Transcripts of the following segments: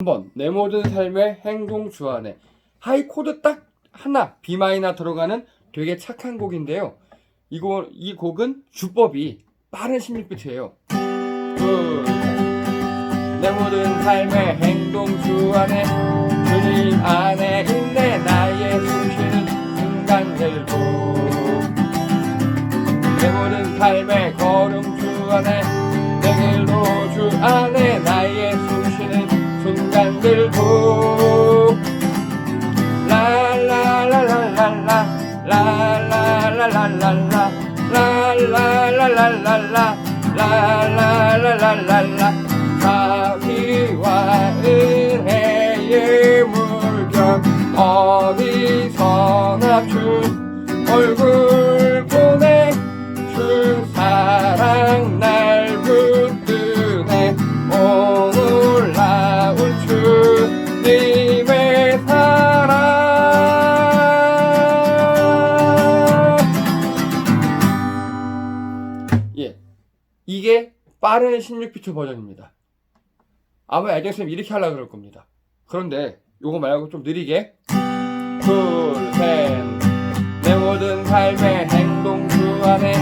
한번 내 모든 삶의 행동 주안에 하이 코드 딱 하나 B 마이너 들어가는 되게 착한 곡인데요. 이거 이 곡은 주법이 빠른 16비트예요. 내 모든 삶의 행동 주안에 주님 안에 있네 나의 숨쉬는 순간들도 내 모든 삶의 걸음 주 안에 내 길도 주 안에 라라라라라라 라라라라라라 라라라라라라 자비와 은혜의 물결 주 얼굴 이게 빠른 16비트 버전입니다. 아마 애정쌤 이렇게 하려고 그럴 겁니다. 그런데 요거 말고 좀 느리게. 둘셋내 모든 삶의 행동 주 안에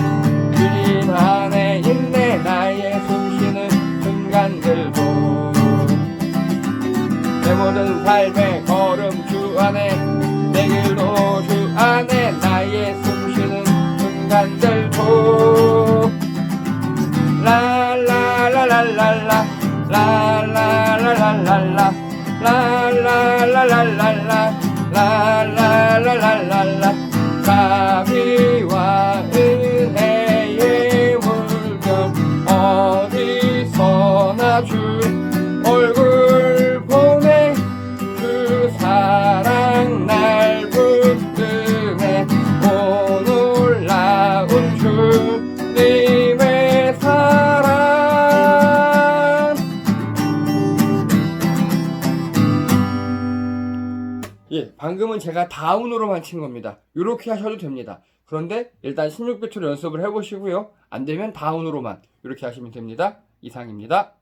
주님 안에 있네 나의 숨쉬는 순간들도 내 모든 삶의 걸음 주 안에 내 길도 주 안에 나의 숨쉬는 순간들 라라라라라라 라라라라라라 라라라라라라 라라라라라라 자비와 은혜의 물결 어디서나 주 예, 방금은 제가 다운으로만 친 겁니다. 이렇게 하셔도 됩니다. 그런데 일단 16비트로 연습을 해보시고요. 안 되면 다운으로만 이렇게 하시면 됩니다. 이상입니다.